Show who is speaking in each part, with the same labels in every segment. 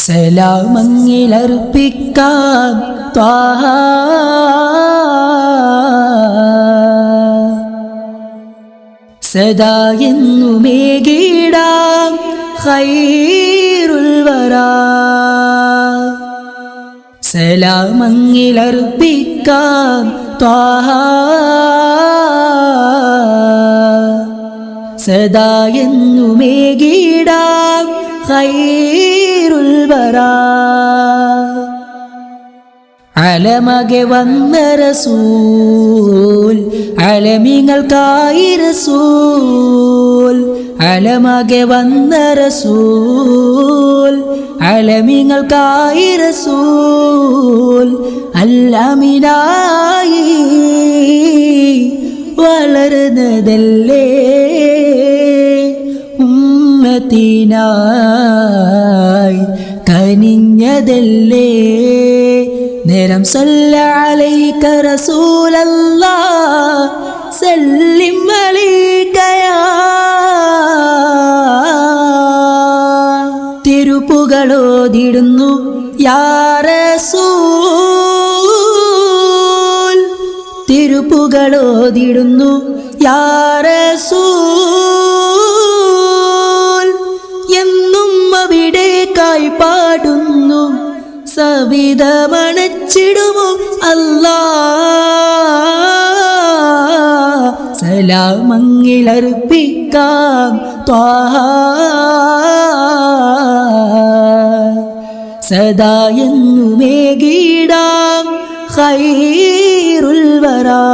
Speaker 1: സലാമങ്ങിലർപ്പിക്കാം ത്വാഹ സദാ എന്നുമേകിടാം ഖൈറുൽ വരാ സലാമങ്ങിലർപ്പിക്കാം ത്വാഹ സദാ എന്നുമേകിടാം വരാ അലമകെ വന്ന റസൂൽ അലമിങ്ങൾക്കായി റസൂൽ അലമകെ വന്ന റസൂൽ അലമിങ്ങൾക്കായി റസൂൽ അല്ലമിനായി വളർന്നതല്ലേ ഉമ്മത്തിനായി കനിഞ്ഞതല്ലേ? നേരം സല്ലൈക റസൂലല്ലാ സല്ലിം തിരുപ്പുകളോതിടുന്നു യാറസൂൽ തിരുപ്പുകളോതിടുന്നു യാറസൂൽ സവിതമണച്ചിടുമോ അല്ലാ. സലാമങ്ങിലർപ്പിക്കാം. ത്വാഹ സദാ എന്നുമേകിടാം. ഖൈറുൽ വരാ.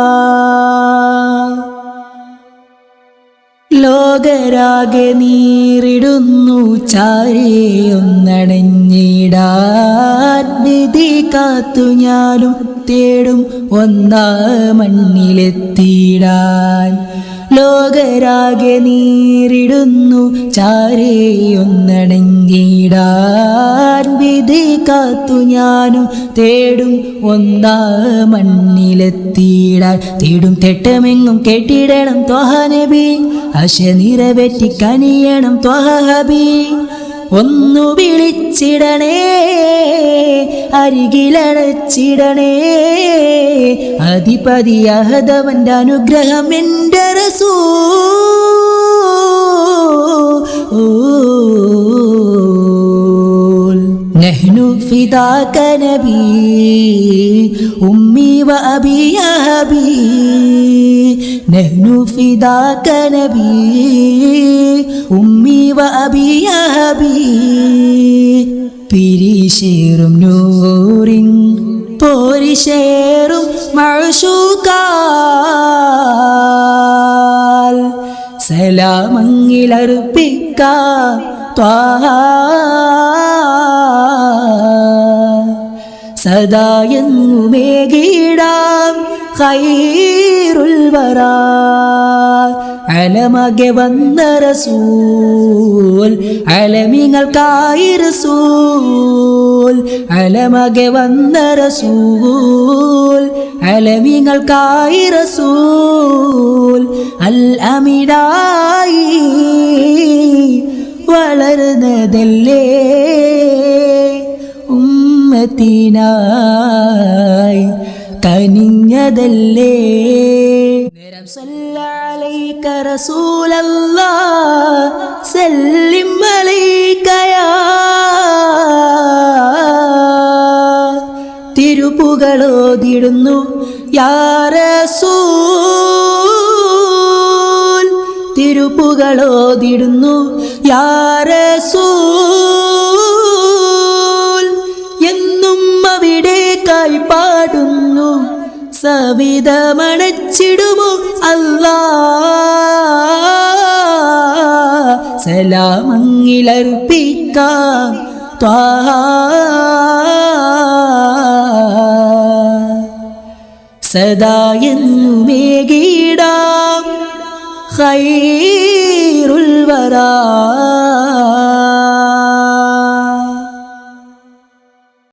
Speaker 1: ലോകരാകെ നീറിടുന്നു ചാരിയൊന്നടഞ്ഞിടാൻ വിധി കാത്തു ഞാനും തേടും ഒന്നാ മണ്ണിലെത്തിയിടാൻ. ലോകരാകെ നീറിടുന്നു ചാരിയൊന്നടഞ്ഞിടാൻ വിധി കാത്തു ഞാനും തേടും ഒന്നാ മണ്ണിലെത്തിയിടാൻ. തേടും തെട്ടമെങ്ങും കേട്ടിടണം ത്വഹനബി അശ നിറവെറ്റി കനിയണം ത്വഹബി ഒന്നു വിളിച്ചിടണേ അരികിലടച്ചിടണേ. അധിപതിയഹതവന്റെ അനുഗ്രഹം എന്റെ റസൂൽ. فداك نبي أمي وأبي يا أبي نحن فداك نبي أمي وأبي يا أبي പിരിശേറും നൂറിൻ പോരിശേറും മഴശൂക്കാൽ സലാമങ്ങിലർപ്പിക്കാം ത്വാഹ സദാ ഗീടാം ഖൈറുൽ വരാ. അലമകെ വന്ന റസൂൽ അലമിങ്ങൾക്കായി റസൂൽ അലമകെ വന്ന റസൂൽ അലമിങ്ങൾക്കായി റസൂൽ അൽ അമിടായി വളർന്നതല്ലേ. ഉമ്മത്തിനായി കനിഞ്ഞതല്ലേ റസൂലല്ലാ തിരുപ്പുകളോതിടുന്നു യാരസൂ തിരുപ്പുകളോതിടുന്നു യാറസൂൽ സവിതമണച്ചിടുമോ അല്ലാ സലാമങ്ങിലർപ്പിക്കാം. സദാ എന്നുമേകിടാം. ഖൈറുൽ വരാ.